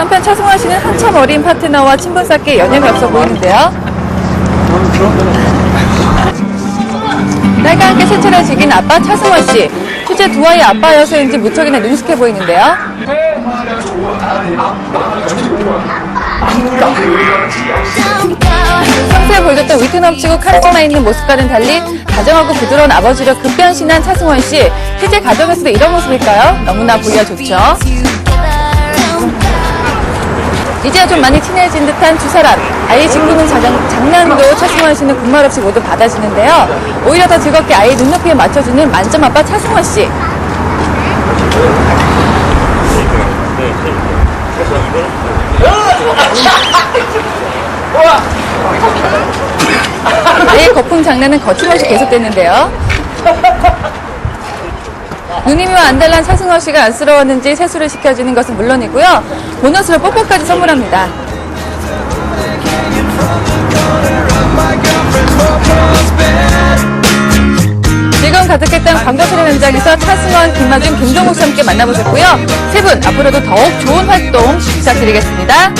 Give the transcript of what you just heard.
한편 차승원 씨는 한참 어린 파트너와 친분 쌓기에 여념이 없어 보이는데요. 딸과 함께 세차를 즐긴 아빠 차승원 씨. 실제 두 아이 아빠여서인지 무척이나 능숙해 보이는데요. 평소에 보여줬던 위트 넘치고 카리스마 있는 모습과는 달리 다정하고 부드러운 아버지로 급변신한 차승원 씨. 실제 가정에서도 이런 모습일까요? 너무나 보기가 좋죠. 이제야 좀 많이 친해진 듯한 두 사람. 아이 짓궂은 장난도 차승원 씨는 군말 없이 모두 받아주는데요. 오히려 더 즐겁게 아이 눈높이에 맞춰주는 만점 아빠 차승원 씨. 아이의 거품 장난은 거침없이 계속됐는데요. 누님이와 안달난 차승원 씨가 안쓰러웠는지 세수를 시켜주는 것은 물론이고요. 보너스로 뽀뽀까지 선물합니다. 즐거움 가득했던 광고 촬영 현장에서 차승원, 김마준, 김종국 씨 함께 만나보셨고요. 세 분 앞으로도 더욱 좋은 활동 부탁드리겠습니다.